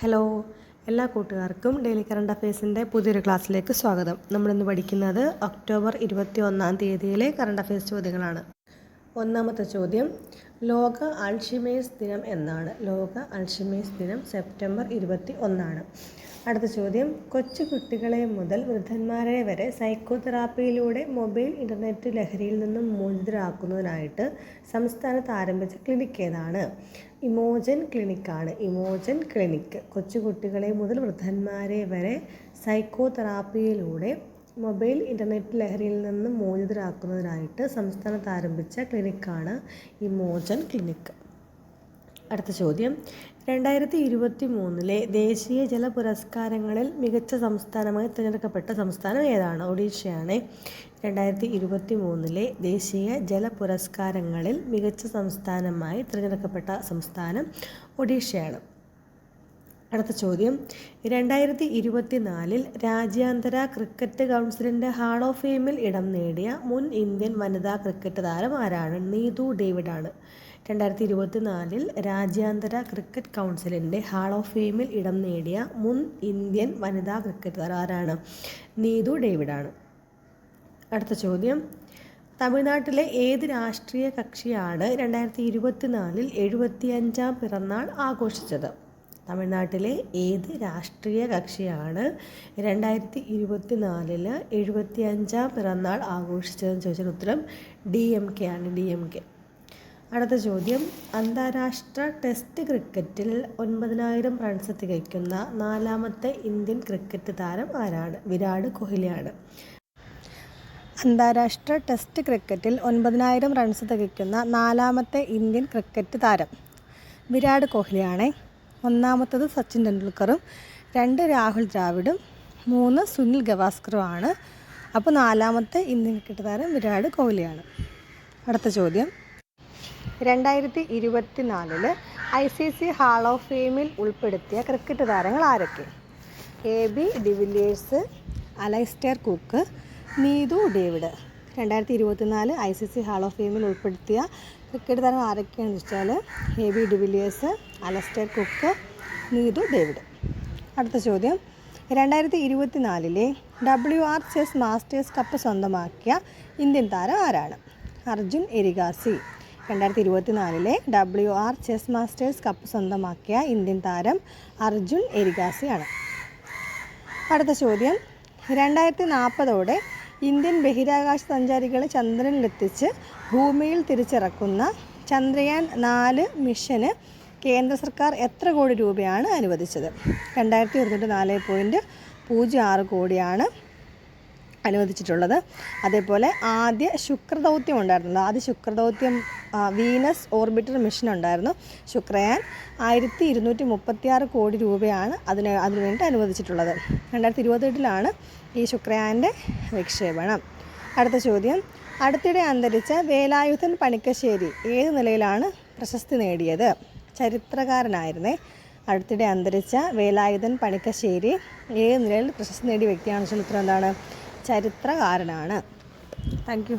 Hello എല്ലാ കൂട്ടുകാർക്കും daily current അഫയേഴ്സിന്റെ പുതിയൊരു ക്ലാസ്സിലേക്ക് സ്വാഗതം. നമ്മളിന്ന് പഠിക്കുന്നത് ഒക്ടോബർ ഇരുപത്തി ഒന്നാം തീയതിയിലെ കറണ്ട് അഫയേഴ്സ് ചോദ്യങ്ങളാണ്. ഒന്നാമത്തെ ചോദ്യം ലോക അൾഷിമേഴ്സ് ദിനം എന്നാണ്. ലോക അൾഷിമേഴ്സ് ദിനം സെപ്റ്റംബർ ഇരുപത്തി ഒന്നാണ് അടുത്ത ചോദ്യം. കൊച്ചു കുട്ടികളെ മുതൽ വൃദ്ധന്മാരെ വരെ സൈക്കോതെറാപ്പിയിലൂടെ മൊബൈൽ ഇന്റർനെറ്റ് ലഹരിയിൽ നിന്നും മോചിതരാക്കുന്നതിനായിട്ട് സംസ്ഥാനത്ത് ആരംഭിച്ച ക്ലിനിക്ക് ഏതാണ്? ഇമോജൻ ക്ലിനിക്കാണ് ഇമോജൻ ക്ലിനിക്ക് കൊച്ചു കുട്ടികളെ മുതൽ വൃദ്ധന്മാരെ വരെ സൈക്കോതെറാപ്പിയിലൂടെ മൊബൈൽ ഇന്റർനെറ്റ് ലഹരിയിൽ നിന്നും മോചിതരാക്കുന്നതിനായിട്ട് സംസ്ഥാനത്ത് ആരംഭിച്ച ക്ലിനിക്കാണ് ഇമോജൻ ക്ലിനിക്ക് അടുത്ത ചോദ്യം. രണ്ടായിരത്തി ഇരുപത്തി മൂന്നിലെ ദേശീയ ജല പുരസ്കാരങ്ങളിൽ മികച്ച സംസ്ഥാനമായി തിരഞ്ഞെടുക്കപ്പെട്ട സംസ്ഥാനം ഏതാണ്? ഒഡീഷയാണ്. രണ്ടായിരത്തി ഇരുപത്തി മൂന്നിലെ ദേശീയ ജല പുരസ്കാരങ്ങളിൽ മികച്ച സംസ്ഥാനമായി തിരഞ്ഞെടുക്കപ്പെട്ട സംസ്ഥാനം ഒഡീഷയാണ്. അടുത്ത ചോദ്യം. രണ്ടായിരത്തി ഇരുപത്തിനാലിൽ രാജ്യാന്തര ക്രിക്കറ്റ് കൗൺസിലിന്റെ ഹാൾ ഓഫ് ഫെയിമിൽ ഇടം നേടിയ മുൻ ഇന്ത്യൻ വനിതാ ക്രിക്കറ്റ് താരം ആരാണ്? നീതു ഡേവിഡാണ്. രണ്ടായിരത്തി ഇരുപത്തിനാലിൽ രാജ്യാന്തര ക്രിക്കറ്റ് കൗൺസിലിന്റെ ഹാൾ ഓഫ് ഫെയിമിൽ ഇടം നേടിയ മുൻ ഇന്ത്യൻ വനിതാ ക്രിക്കറ്റ് താരം ആരാണ്? നീതു ഡേവിഡാണ്. അടുത്ത ചോദ്യം. തമിഴ്നാട്ടിലെ ഏത് രാഷ്ട്രീയ കക്ഷിയാണ് രണ്ടായിരത്തി ഇരുപത്തിനാലിൽ എഴുപത്തിയഞ്ചാം പിറന്നാൾ ആഘോഷിച്ചത്? തമിഴ്നാട്ടിലെ ഏത് രാഷ്ട്രീയ കക്ഷിയാണ് രണ്ടായിരത്തി ഇരുപത്തിനാലിൽ എഴുപത്തിയഞ്ചാം പിറന്നാൾ ആഘോഷിച്ചതെന്ന് ചോദിച്ചാൽ ഉത്തരം ഡി എം കെ ആണ് ഡി എം കെ. അടുത്ത ചോദ്യം. അന്താരാഷ്ട്ര ടെസ്റ്റ് ക്രിക്കറ്റിൽ ഒൻപതിനായിരം റൺസ് തികയ്ക്കുന്ന നാലാമത്തെ ഇന്ത്യൻ ക്രിക്കറ്റ് താരം ആരാണ്? വിരാട് കോഹ്ലിയാണ്. അന്താരാഷ്ട്ര ടെസ്റ്റ് ക്രിക്കറ്റിൽ ഒൻപതിനായിരം റൺസ് തികയ്ക്കുന്ന നാലാമത്തെ ഇന്ത്യൻ ക്രിക്കറ്റ് താരം വിരാട് കോഹ്ലിയാണ്. ഒന്നാമത്തത് സച്ചിൻ ടെണ്ടുൽക്കറും രണ്ട് രാഹുൽ ദ്രാവിഡും മൂന്ന് സുനിൽ ഗവാസ്കറുമാണ്. അപ്പോൾ നാലാമത്തെ ഇന്ത്യൻ ക്രിക്കറ്റ് താരം വിരാട് കോഹ്ലിയാണ്. അടുത്ത ചോദ്യം. രണ്ടായിരത്തി ഇരുപത്തി നാലിൽ I C C hall of ഫെയിമിൽ ഉൾപ്പെടുത്തിയ ക്രിക്കറ്റ് താരങ്ങൾ ആരൊക്കെ? A B de Villiers Alastair Cook Neetu David രണ്ടായിരത്തി ഇരുപത്തിനാല് I C C hall of ഫെയിമിൽ ഉൾപ്പെടുത്തിയ ക്രിക്കറ്റ് താരം ആരൊക്കെയാണെന്ന് വെച്ചാൽ A B de Villiers Alastair Cook Neetu David. അടുത്ത ചോദ്യം. രണ്ടായിരത്തി ഇരുപത്തിനാലിലെ W R chess masters cup സ്വന്തമാക്കിയ ഇന്ത്യൻ താരം ആരാണ്? അർജുൻ എരികാസി രണ്ടായിരത്തി ഇരുപത്തിനാലിലെ W R chess masters cup സ്വന്തമാക്കിയ ഇന്ത്യൻ താരം അർജുൻ എരികാസിയാണ് അടുത്ത ചോദ്യം. രണ്ടായിരത്തി നാൽപ്പതോടെ ഇന്ത്യൻ ബഹിരാകാശ സഞ്ചാരികളെ ചന്ദ്രനിലെത്തിച്ച് ഭൂമിയിൽ തിരിച്ചിറക്കുന്ന ചന്ദ്രയാൻ നാല് മിഷന് കേന്ദ്ര സർക്കാർ എത്ര കോടി രൂപയാണ് അനുവദിച്ചത്? രണ്ടായിരത്തി ഇരുന്നൂറ്റി നാല് പോയിന്റ് പൂജ്യം ആറ് കോടിയാണ് അനുവദിച്ചിട്ടുള്ളത്. അതേപോലെ ആദ്യ ശുക്രദൗത്യം ഉണ്ടായിരുന്നത്. ആദ്യ ശുക്രദൗത്യം വീനസ് ഓർബിറ്റർ മിഷൻ ഉണ്ടായിരുന്നു. ശുക്രയാൻ ആയിരത്തി ഇരുന്നൂറ്റി മുപ്പത്തിയാറ് കോടി രൂപയാണ് അതിന് അതിനുവേണ്ടി അനുവദിച്ചിട്ടുള്ളത്. രണ്ടായിരത്തി ഇരുപത്തെട്ടിലാണ് ഈ ശുക്രയാന്റെ വിക്ഷേപണം. അടുത്ത ചോദ്യം. അടുത്തിടെ അന്തരിച്ച വേലായുധൻ പണിക്കശ്ശേരി ഏത് നിലയിലാണ് പ്രശസ്തി നേടിയത്? ചരിത്രകാരനായിരുന്നേ. അടുത്തിടെ അന്തരിച്ച വേലായുധൻ പണിക്കശ്ശേരി ഏത് നിലയിൽ പ്രശസ്തി നേടിയ വ്യക്തിയാണെന്ന് വെച്ചാൽ ഉത്തരം എന്താണ് ചരിത്രകാരനാണ്. Thank you